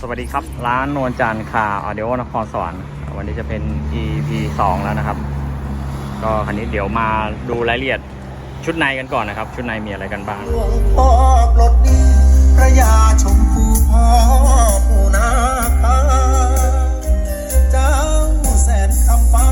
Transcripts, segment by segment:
สวัสดีครับ ร้านนวลจันทร์คาออเดโอนครสวรรค์วันนี้จะเป็น EP 2 แล้วนะครับ ก็คันนี้เดี๋ยวมาดูรายละเอียดชุดในกันก่อนนะครับ ชุดในมีอะไรกันบ้างหลวงพ่อปลดหนี้พระยาชมพูพ่อผู้นาคาเจ้าแสนคำฟ้า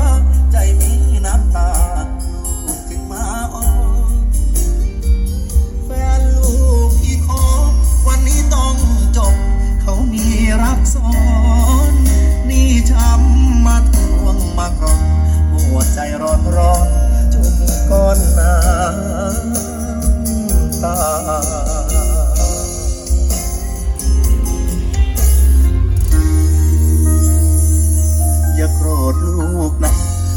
ก้อนน้ำตา อย่าโกรธลูกนะ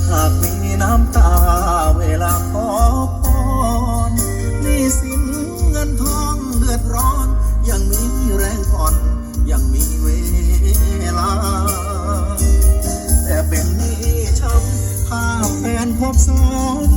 หากมีน้ำตาเวลาขอพรนี่สินเงินทองเดือดร้อน ยังมีแรงผ่อนยังมีเวลา แต่เป็นนี้ช้ำภาพแฟนพบซ้อน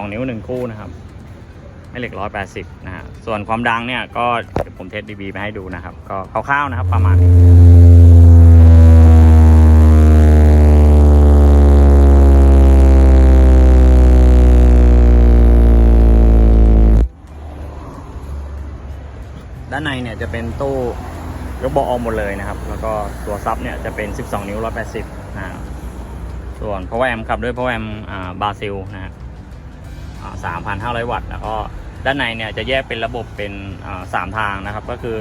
12 นิ้ว 1 คู่นะครับแม่เหล็ก 180 นะฮะส่วนความดังเนี่ยก็เดี๋ยวผมเทสบีบีมาให้ดูนะครับ ก็คร่าวๆนะครับประมาณด้านในเนี่ยจะเป็นตู้ยกบอออกหมดเลยนะครับ แล้วก็ตัวซับเนี่ยจะเป็น 12 นิ้ว 180นะส่วนพาวเวอร์แอมขับด้วยพาวเวอร์แอมบาซิลนะ 3,500 วัตต์ แล้วก็ด้านในเนี่ยจะแยกเป็นระบบเป็นสามทางนะครับ ก็คือ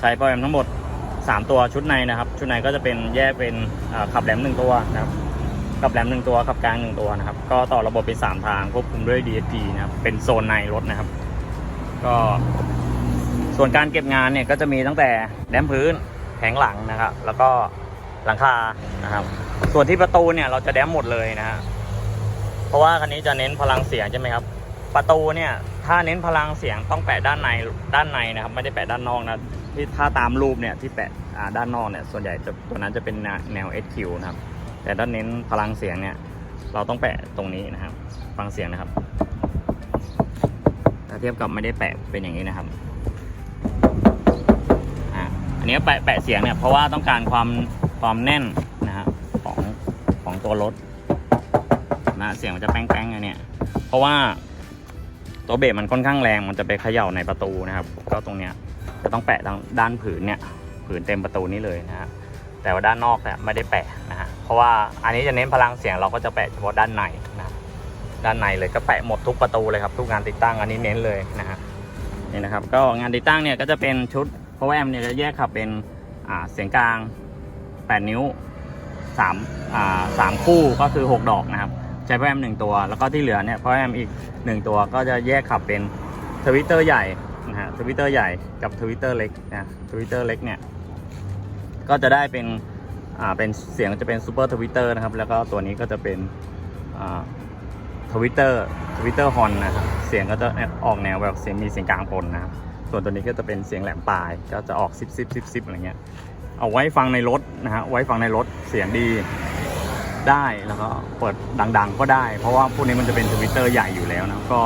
ใช้โปรแกรมทั้งหมด 3 ตัวชุดในนะครับ ชุดในก็จะเป็นแยกเป็นขับแหลม 1 ตัวนะครับขับแหลม 1 ตัวขับกลาง 1 ตัวนะครับ ก็ต่อระบบเป็น 3 ทางควบคุมด้วย DSP นะครับเป็นโซนในรถนะครับ ก็ส่วนการเก็บงานเนี่ยก็จะมีตั้งแต่แหลมพื้นแผงหลังนะครับ แล้วก็หลังคานะครับ ส่วนที่ประตูเนี่ยเราจะแดมหมดเลยนะครับ เพราะว่าคันนี้จะเน้นพลังเสียงใช่ไหมครับ ประตูเนี่ยถ้าเน้นพลังเสียงต้องแปะด้านในด้านในนะครับ ไม่ได้แปะด้านนอกนะที่ถ้าตามรูปเนี่ยที่แปะด้านนอกเนี่ยส่วนใหญ่จะตัวนั้นจะเป็นแนว SQ นะครับ แต่ถ้าเน้นพลังเสียงเนี่ยเราต้องแปะตรงนี้นะครับ ฟังเสียงนะครับถ้าเทียบกับไม่ได้แปะเป็นอย่างนี้นะครับอ่าอันนี้แปะแปะเสียงเนี่ยเพราะว่าต้องการความความแน่นนะฮะของของตัวรถ นะเสียงมันจะแป้งๆอันเนี้ยเพราะว่าตัวเบรกมันค่อนข้างแรงมันจะไปเขย่าในประตูนะครับ ก็ตรงเนี้ยจะต้องแปะด้านผืนเนี่ยผืนเต็มประตูนี้เลยนะฮะแต่ว่าด้านนอกเนี่ยไม่ได้แปะนะฮะเพราะว่าอันนี้จะเน้นพลังเสียงเราก็จะแปะเฉพาะด้านในนะด้านในเลยก็แปะหมดทุกประตูเลยครับ ทุกงานติดตั้งอันนี้เน้นเลยนะฮะนี่นะครับ ก็งานติดตั้งเนี่ยก็จะเป็นชุด power amp เนี่ยจะแยกขับเป็นอ่าเสียงกลาง 8 นิ้ว3อ่าสามคู่ก็คือ 6 ดอกนะครับ ใช้ power amp หนึ่งตัว แล้วก็ที่เหลือเนี่ย power amp อีก1ตัวก็จะแยกขับเป็นทวิตเตอร์ใหญ่นะฮะทวิตเตอร์ใหญ่กับทวิตเตอร์เล็กนะทวิตเตอร์เล็กเนี่ยก็จะได้เป็นอ่าเป็นเสียงจะเป็นซูเปอร์ทวิตเตอร์นะครับแล้วก็ตัวนี้ก็จะเป็นอ่าทวิตเตอร์ทวิตเตอร์ฮอนนะครับเสียงก็จะออกแนวแบบเสียงมีเสียงกลางปนนะครับส่วนตัวนี้ก็จะเป็นเสียงแหลมปลาย ก็จะออกซิบซิบซิบซิบอะไรเงี้ยเอาไว้ฟังในรถนะฮะไว้ฟังในรถเสียงดี ได้แล้วก็เปิดดัง ๆ ก็ได้ เพราะว่าพวกนี้มันจะเป็นทวิตเตอร์ใหญ่อยู่แล้วนะก็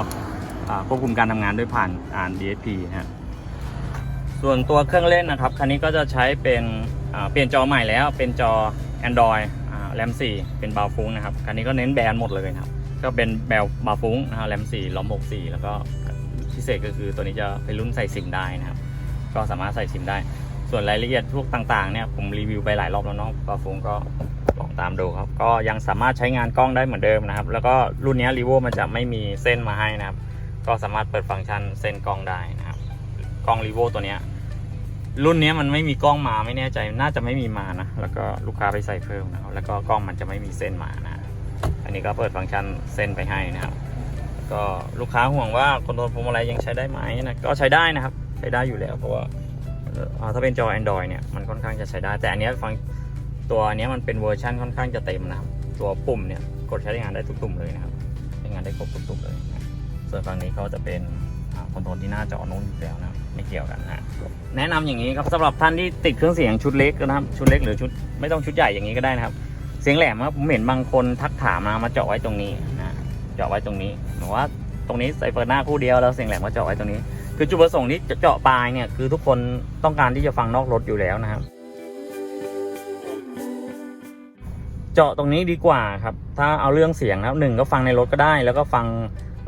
ควบคุมการทำงานด้วยผ่านอ่าน DSP ฮะส่วนตัวเครื่องเล่นนะครับ คันนี้ก็จะใช้เป็นเปลี่ยนจอใหม่แล้วเป็นจอ Android แรม4 เป็นบาฟุ้งนะครับ คันนี้ก็เน้นแบรนด์หมดเลยนะครับ ก็เป็นแบลบาฟุ้งนะฮะแรม4ล้อม64 แล้วก็พิเศษก็คือตัวนี้จะเป็นรุ่นใส่ซิมได้นะครับ ก็สามารถใส่ซิมได้ ส่วนรายละเอียดพวกต่างๆเนี่ยผมรีวิวไปหลายรอบแล้วเนาะบาฟุ้งก็ล ตามดูครับ ก็ยังสามารถใช้งานกล้องได้เหมือนเดิมนะครับ แล้วก็รุ่นนี้รีโวมันจะไม่มีเส้นมาให้นะครับ ก็สามารถเปิดฟังก์ชันเส้นกล้องได้นะครับ กล้องรีโวตัวนี้รุ่นนี้มันไม่มีกล้องมาไม่แน่ใจ น่าจะไม่มีมานะ แล้วก็ลูกค้าไปใส่เพิ่มนะครับ แล้วก็กล้องมันจะไม่มีเส้นมานะ อันนี้ก็เปิดฟังก์ชันเส้นไปให้นะครับ ก็ลูกค้าห่วงว่าคอนโทรลพวงมาลัยยังใช้ได้ไหมนะ ก็ใช้ได้นะครับ ใช้ได้อยู่แล้วเพราะว่าถ้าเป็นจอ Android เนี่ย มันค่อนข้างจะใช้ได้ แต่อันนี้ฟัง ตัวนี้มันเป็นเวอร์ชันค่อนข้างจะเต็มนะครับ ตัวปุ่มเนี่ยกดใช้งานได้ทุกปุ่มเลยนะครับใช้งานได้ครบทุกปุ่มเลยนะส่วนฝั่งนี้เขาจะเป็นคอนโทรลที่หน้าจอนู้นอยู่แล้วนะไม่เกี่ยวกันนะแนะนำอย่างนี้ครับสำหรับท่านที่ติดเครื่องเสียงชุดเล็กนะครับชุดเล็กหรือชุดไม่ต้องชุดใหญ่อย่างนี้ก็ได้นะครับเสียงแหลมครับผมเห็นบางคนทักถามมามาเจาะไว้ตรงนี้นะเจาะไว้ตรงนี้บอกว่าตรงนี้ใส่เปิดหน้าคู่เดียวแล้วเสียงแหลมก็เจาะไว้ตรงนี้ คือจุดประสงค์ที่จะเจาะปลายเนี่ยคือทุกคนต้องการที่จะฟังนอกรถอยู่แล้วนะครับ เจาะตรงนี้ดีกว่าครับ ถ้าเอาเรื่องเสียงนะครับหนึ่งก็ฟังในรถก็ได้ แล้วก็ฟัง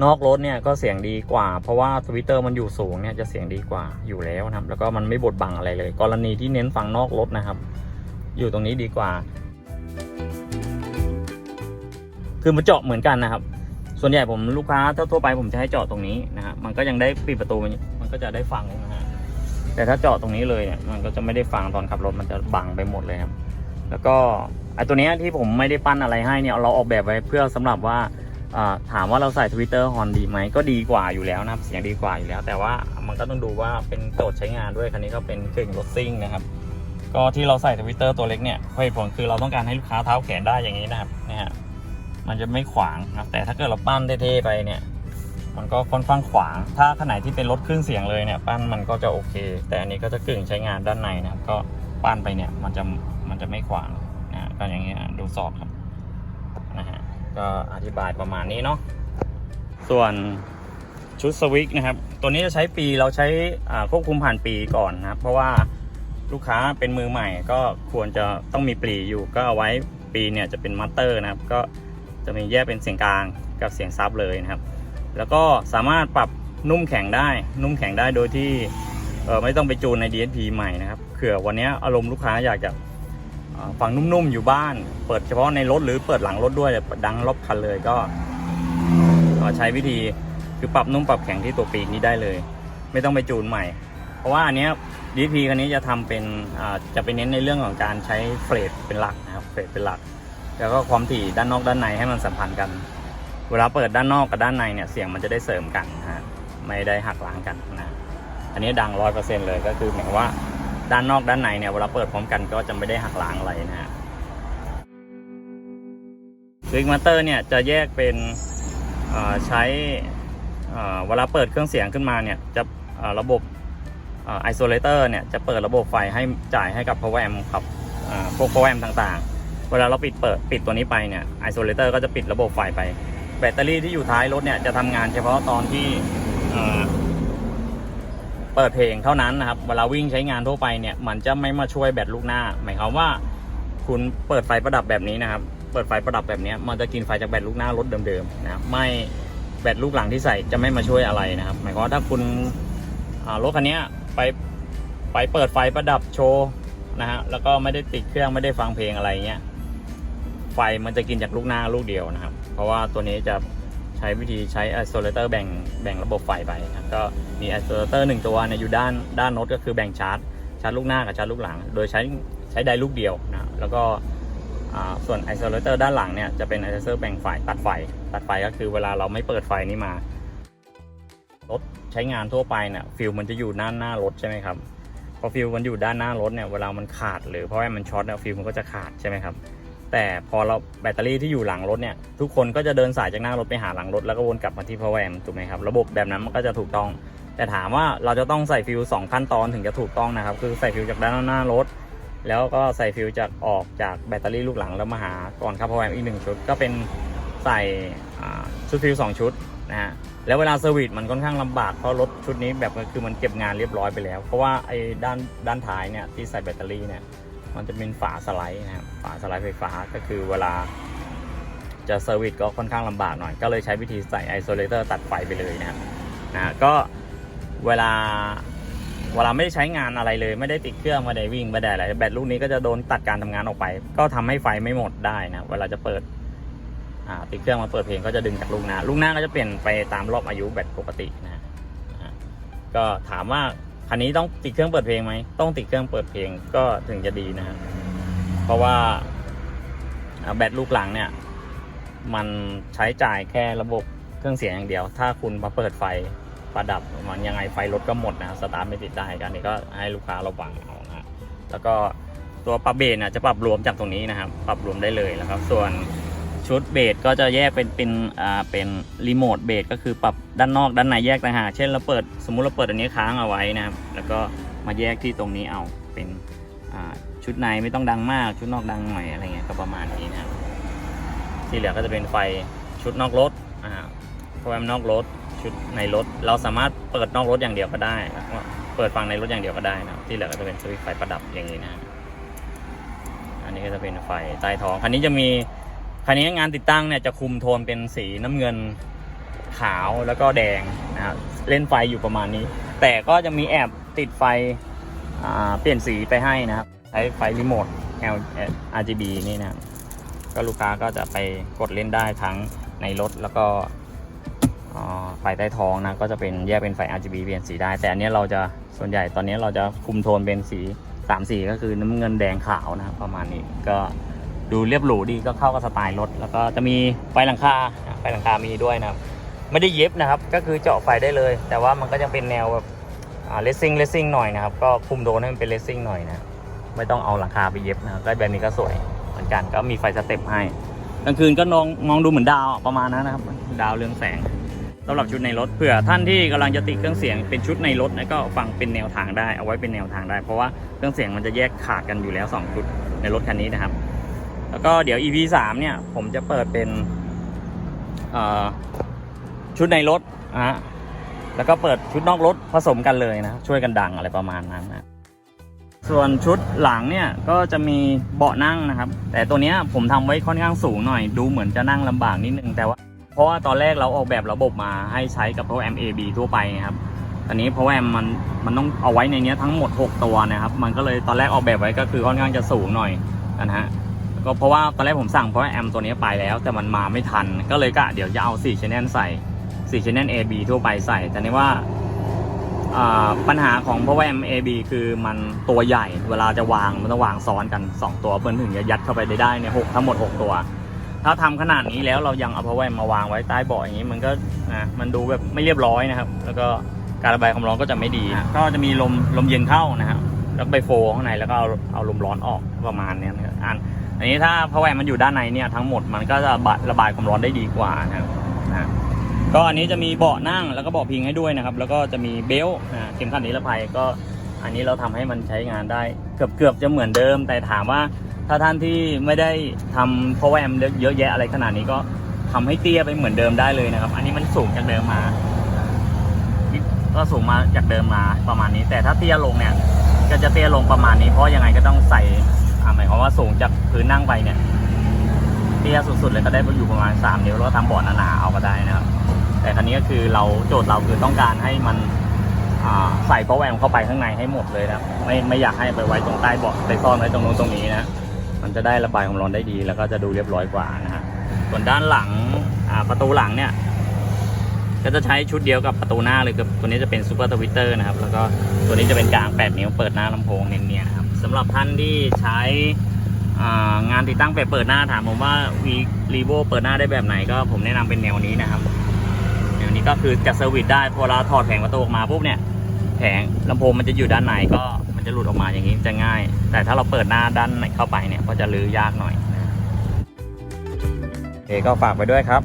นอกรถเนี่ยก็เสียงดีกว่า เพราะว่าทวิตเตอร์มันอยู่สูงเนี่ยจะเสียงดีกว่าอยู่แล้วนะครับ แล้วก็มันไม่บดบังอะไรเลย กรณีที่เน้นฟังนอกรถนะครับ อยู่ตรงนี้ดีกว่า คือมันเจาะเหมือนกันนะครับ ส่วนใหญ่ผมลูกค้าทั่วไปผมจะให้เจาะตรงนี้นะฮะมันก็ยังได้ปิดประตูมันก็จะได้ฟังนะฮะแต่ถ้าเจาะตรงนี้เลยเนี่ยมันก็จะไม่ได้ฟังตอนขับรถมันจะบังไปหมดเลยครับ แล้วก็ไอตัวนี้ที่ผมไม่ได้ปั้นอะไรให้เนี่ยเราออกแบบไว้เพื่อสำหรับว่าถามว่าเราใส่ทวิตเตอร์ฮอนดีไหมก็ดีกว่าอยู่แล้วนะครับเสียงดีกว่าอยู่แล้ว แต่ว่ามันก็ต้องดูว่าเป็นโจทย์ใช้งานด้วยคันนี้ก็เป็นเครื่องรถซิ่งนะครับ ก็ที่เราใส่ทวิตเตอร์ตัวเล็กเนี่ยเหตุผลคือเราต้องการให้ลูกค้าเท้าแขนได้อย่างนี้นะครับเนี่ยมันจะไม่ขวางนะแต่ถ้าเกิดเราปั้นเท่ๆไปเนี่ยมันก็ค่อนข้างขวาง ถ้าขนาดที่เป็นรถเครื่องเสียงเลยเนี่ยปั้นมันก็จะโอเค แต่อันนี้ก็จะกึ่งใช้งานด้านในนะครับก็ ปั้นไปเนี่ย มันจะมันจะไม่ขวางนะก็อย่างเงี้ยดูสอบครับนะฮะก็อธิบายประมาณนี้เนาะส่วนชุดสวิกนะครับ ตัวนี้จะใช้ปีเราใช้อ่าควบคุมผ่านปีก่อนนะครับ เพราะว่าลูกค้าเป็นมือใหม่ก็ควรจะต้องมีปลีอยู่ก็เอาไว้ปีเนี่ยจะเป็นมัตเตอร์นะครับ ก็จะมีแยกเป็นเสียงกลางกับเสียงซับเลยนะครับ แล้วก็สามารถปรับนุ่มแข็งได้ นุ่มแข็งได้โดยที่ ไม่ต้องไปจูนใน DSP ใหม่นะครับเผื่อวันนี้อารมณ์ลูกค้าอยากจะฟังนุ่มๆอยู่บ้าน เปิดเฉพาะในรถหรือเปิดหลังรถด้วยดังรอบคันเลยก็ใช้วิธีคือปรับนุ่มปรับแข็งที่ตัวปีกนี้ได้เลย ไม่ต้องไปจูนใหม่ เพราะว่าอันนี้ย DSP คันนี้จะทำเป็นจะไปเน้นในเรื่องของการใช้เฟรดเป็นหลักนะครับเฟรดเป็นหลัก แล้วก็ความถี่ด้านนอกด้านในให้มันสัมพันธ์กัน เวลาเปิดด้านนอกกับด้านในเนี่ยเสียงมันจะได้เสริมกันนะฮะไม่ได้หักล้างกันนะ อันนี้ดังร้อยเปอร์เซ็นเลยก็คือหมายว่าด้านนอกด้านในเนี่ยเวลาเปิดพร้อมกันก็จะไม่ได้หักล้างอะไรนะฮะซิกมาเตอร์เนี่ยจะแยกเป็นใช้เวลาเปิดเครื่องเสียงขึ้นมาเนี่ยจะระบบไอโซเลเตอร์เนี่ยจะเปิดระบบไฟให้จ่ายให้กับ power amp ครับพวก power amp ต่างๆ เวลาเราปิดเปิดปิดตัวนี้ไปเนี่ยไอโซเลเตอร์ก็จะปิดระบบไฟไป แบตเตอรี่ที่อยู่ท้ายรถเนี่ยจะทำงานเฉพาะตอนที่ เปิดเพลงเท่านั้นนะครับ เวลาวิ่งใช้งานทั่วไปเนี่ย มันจะไม่มาช่วยแบตลูกหน้า หมายความว่า คุณเปิดไฟประดับแบบนี้นะครับ เปิดไฟประดับแบบนี้มันจะกินไฟจากแบตลูกหน้ารถเดิมๆนะครับไม่แบตลูกหลังที่ใส่จะไม่มาช่วยอะไรนะครับ หมายความว่าถ้าคุณรถคันนี้ไปไปเปิดไฟประดับโชว์นะฮะ แล้วก็ไม่ได้ติดเครื่องไม่ได้ฟังเพลงอะไรเงี้ย ไฟมันจะกินจากลูกหน้าลูกเดียวนะครับ เพราะว่าตัวนี้จะ ใช้วิธีใช้อ isolator แบ่งแบ่งระบบไฟไปนะก็มี isolator หนึ่งตัวเนี่ยอยู่ด้านด้านโน้ตก็คือแบ่งชาร์จชาร์จลูกหน้ากับชาร์จลูกหลัง โดยใช้ใช้ไดลูกเดียวนะแล้วก็อ่าส่วน isolator ด้านหลังเนี่ยจะเป็น isolator แบ่งไฟตัดไฟตัดไฟก็คือเวลาเราไม่เปิดไฟนี้มารถใช้งานทั่วไปเนี่ยฟิลมันจะอยู่ด้านหน้ารถใช่ไหมครับพอฟิลมันอยู่ด้านหน้ารถเนี่ยเวลามันขาดหรือเพราะว่ามันช็อตเนี่ยฟิลมันก็จะขาดใช่ไหมครับ แต่พอเราแบตเตอรี่ที่อยู่หลังรถเนี่ย ทุกคนก็จะเดินสายจากหน้ารถไปหาหลังรถแล้วก็วนกลับมาที่ power amp ถูกไหมครับ ระบบแบบนั้นมันก็จะถูกต้อง แต่ถามว่าเราจะต้องใส่ฟิวสองขั้นตอนถึงจะถูกต้องนะครับ คือใส่ฟิวจากด้านหน้ารถ แล้วก็ใส่ฟิวจากออกจากแบตเตอรี่ลูกหลังแล้วมาหาก่อนครับ power amp อีกหนึ่งชุดก็เป็นใส่ชุดฟิวสองชุดนะฮะแล้วเวลาเซอร์วิสมันค่อนข้างลำบากเพราะรถชุดนี้แบบคือมันเก็บงานเรียบร้อยไปแล้ว เพราะว่าไอ้ด้านด้านท้ายเนี่ยที่ใส่แบตเตอรี่เนี่ย มันจะเป็นฝาสไลด์นะครับฝาสไลด์ไฟฟ้าก็คือเวลาจะเซอร์วิสก็ค่อนข้างลำบากหน่อย ก็เลยใช้วิธีใส่ไอโซเลเตอร์ตัดไฟไปเลยนะครับนะก็เวลาเวลาไม่ได้ใช้งานอะไรเลย ไม่ได้ติดเครื่องไม่ได้วิ่งไม่ได้อะไรแบตลูกนี้ก็จะโดนตัดการทำงานออกไป ก็ทำให้ไฟไม่หมดได้นะเวลาจะเปิดติดเครื่องมาเปิดเพลงก็จะดึงจากลูกหน้า ลูกหน้าก็จะเปลี่ยนไปตามรอบอายุแบตปกตินะก็ถามว่า คันนี้ต้องติดเครื่องเปิดเพลงไหม ต้องติดเครื่องเปิดเพลงก็ถึงจะดีนะครับเพราะว่าแบตลูกหลังเนี่ย มันใช้จ่ายแค่ระบบเครื่องเสียงอย่างเดียว ถ้าคุณมาเปิดไฟประดับมันยังไงไฟรถก็หมดนะสตาร์ทไม่ติดได้กันนี้ก็ให้ลูกค้าระวังเอานะแล้วก็ตัวปรับเบสนะจะปรับรวมจากตรงนี้นะครับ ปรับรวมได้เลยนะครับ ส่วน ชุดเบสก็จะแยกเป็นเป็นอ่าเป็นรีโมทเบสก็คือปรับด้านนอกด้านในแยกต่างหากเช่นเราเปิดสมมุติเราเปิดอันนี้ค้างเอาไว้นะครับแล้วก็มาแยกที่ตรงนี้เอาเป็นอ่าชุดในไม่ต้องดังมากชุดนอกดังหน่อยอะไรเงี้ยก็ประมาณนี้นะครับที่เหลือก็จะเป็นไฟชุดนอกรถอ่าโปรแกรมนอกรถชุดในรถ เราสามารถเปิดนอกรถอย่างเดียวก็ได้แล้วเปิดฟังในรถอย่างเดียวก็ได้นะครับที่เหลือก็จะเป็นสวิตช์ไฟประดับอย่างนี้นะอันนี้ก็จะเป็นไฟใต้ท้องคันนี้จะมี คันนี้งานติดตั้งเนี่ยจะคุมโทนเป็นสีน้ำเงินขาวแล้วก็แดงนะครับเล่นไฟอยู่ประมาณนี้ แต่ก็จะมีแอบติดไฟเปลี่ยนสีไปให้นะครับใช้ไฟรีโมท L RGB นี่นะก็ลูกค้าก็จะไปกดเล่นได้ทั้งในรถแล้วก็ไฟใต้ท้องนะก็จะเป็นแยกเป็นไฟ RGB เปลี่ยนสีได้ แต่อันนี้เราจะส่วนใหญ่ตอนนี้เราจะคุมโทนเป็นสีสามสีก็คือน้ำเงินแดงขาวนะครับประมาณนี้ก็ ดูเรียบหรูดีก็เข้ากับสไตล์รถ แล้วก็จะมีไฟหลังคาไฟหลังคามีด้วยนะครับไม่ได้เย็บนะครับ ก็คือเจาะไฟได้เลย แต่ว่ามันก็ยังเป็นแนวแบบเลสซิ่งเลสซิ่งหน่อยนะครับ ก็คุมโทนให้มันเป็นเลสซิ่งหน่อยนะไม่ต้องเอาหลังคาไปเย็บนะก็แบบนี้ก็สวยเหมือนกันก็มีไฟสเต็ปให้กลางคืนก็มองมองดูเหมือนดาวประมาณนั้นนะครับ ดาวเรืองแสงสำหรับชุดในรถเผื่อท่านที่กำลังจะติดเครื่องเสียงเป็นชุดในรถนะก็ฟังเป็นแนวทางได้เอาไว้เป็นแนวทางได้ เพราะว่าเครื่องเสียงมันจะแยกขาดกันอยู่แล้ว 2 ชุดในรถคันนี้นะครับ แล้วก็เดี๋ยว EP 3เนี่ย ผมจะเปิดเป็นชุดในรถนะฮะแล้วก็เปิดชุดนอกรถผสมกันเลยนะ ช่วยกันดังอะไรประมาณนั้นนะส่วนชุดหลังเนี่ยก็จะมีเบาะนั่งนะครับ แต่ตัวเนี้ยผมทำไว้ค่อนข้างสูงหน่อย ดูเหมือนจะนั่งลำบากนิดนึงแต่ว่า เพราะว่าตอนแรกเราออกแบบระบบมาให้ใช้กับ Power Amp AB ทั่วไปนะครับตอนนี้ Power Amp มันมันต้องเอาไว้ในนี้ทั้งหมด 6 ตัวนะครับ มันก็เลยตอนแรกออกแบบไว้ก็คือค่อนข้างจะสูงหน่อยนะฮะ ก็เพราะว่าตอนแรกผมสั่ง Power Amp ตัวนี้ไปแล้ว แต่มันมาไม่ทัน ก็เลยกะเดี๋ยวจะเอา4 channel ใส่4 channel AB ทั่วไปใส่ แต่นี่ว่าอ่าปัญหาของ Power Amp AB คือมันตัวใหญ่ เวลาจะวางมันต้องวางซ้อนกัน 2 ตัวเพื่อถึงจะยัดเข้าไปได้ได้เนี่ยหกทั้งหมด 6 ตัว ถ้าทำขนาดนี้แล้วเรายังเอา Power Amp มาวางไว้ใต้เบาะอย่างนี้มันก็นะมันดูแบบไม่เรียบร้อยนะครับ แล้วก็การระบายความร้อนก็จะไม่ดี ก็จะมีลมลมเย็นเข้านะครับแล้วไปโฟร์ข้างในแล้วก็เอาเอาลมร้อนออกประมาณเนี้ยนะครับอัน อันนี้ถ้า Power Amp มันอยู่ด้านในเนี่ยทั้งหมดมันก็จะระบายระบายความร้อนได้ดีกว่านะครับนะก็อันนี้จะมีเบาะนั่งแล้วก็เบาะพิงให้ด้วยนะครับ แล้วก็จะมีเบลต์อ่าเข็มขัดนิรภัยก็อันนี้เราทำให้มันใช้งานได้เกือบเกือบจะเหมือนเดิม แต่ถามว่าถ้าท่านที่ไม่ได้ทำ power amp เยอะแยะอะไรขนาดนี้ก็ทำให้เตี้ยไปเหมือนเดิมได้เลยนะครับ อันนี้มันสูงจากเดิมมาก็สูงมาจากเดิมมาประมาณนี้ แต่ถ้าเตี้ยลงเนี่ยก็จะเตี้ยลงประมาณนี้เพราะยังไงก็ต้องใส่ สูงจากพื้นนั่งไปเนี่ยเตี้ยสุดๆเลยก็ได้อยู่ประมาณ 3 นิ้วแล้วก็ทำเบาะหนาๆเอาก็ได้นะครับ แต่ครั้นี้ก็คือเราโจทย์เราคือต้องการให้มันใส่เพราะแวมเข้าไปข้างในให้หมดเลยนะครับไม่ไม่อยากให้ไปไว้ตรงใต้เบาะไปซ่อนไว้ตรงนู้นตรงนี้นะมันจะได้ระบายความร้อนได้ดี แล้วก็จะดูเรียบร้อยกว่านะฮะส่วนด้านหลังประตูหลังเนี่ย ก็จะใช้ชุดเดียวกับประตูหน้าเลยกับตัวนี้จะเป็นซูเปอร์ทวิตเตอร์นะครับ แล้วก็ตัวนี้จะเป็นกลาง 8 นิ้วเปิดหน้าลำโพงเนียนๆครับสำหรับท่านที่ใช้ งานติดตั้งแบบเปิดหน้าถามผมว่าวีรีโวเปิดหน้าได้แบบไหนก็ผมแนะนำเป็นแนวนี้นะครับแนวนี้ก็คือจะเซอร์วิสได้พอเราถอดแผงประตูออกมาปุ๊บเนี่ยแผงลำโพงมันจะอยู่ด้านในก็มันจะหลุดออกมาอย่างนี้จะง่าย แต่ถ้าเราเปิดหน้าด้านเข้าไปเนี่ยก็จะลื้อยากหน่อยโอเคก็ฝากไปด้วยครับ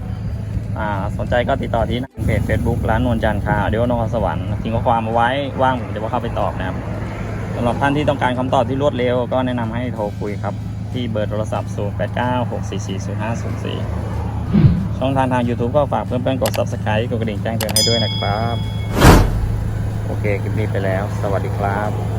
สนใจก็ติดต่อที่เพจ Facebook ร้านนวลจันทร์คาเดี๋ยวนครสวรรค์ทิ้งข้อความเอาไว้ว่างผมจะเข้าไปตอบนะครับสำหรับท่านที่ต้องการคำตอบที่รวดเร็วก็แนะนำให้โทรคุยครับ ที่เบอร์โทรศัพท์ 0 8 9 6 4 4 0 5 0 4 ช่องทางทาง YouTube ก็ฝากเพื่อนๆกด Subscribe กดกระดิ่งแจ้งเตือนให้ด้วยนะครับ โอเค คลิปนี้ไปแล้ว สวัสดีครับ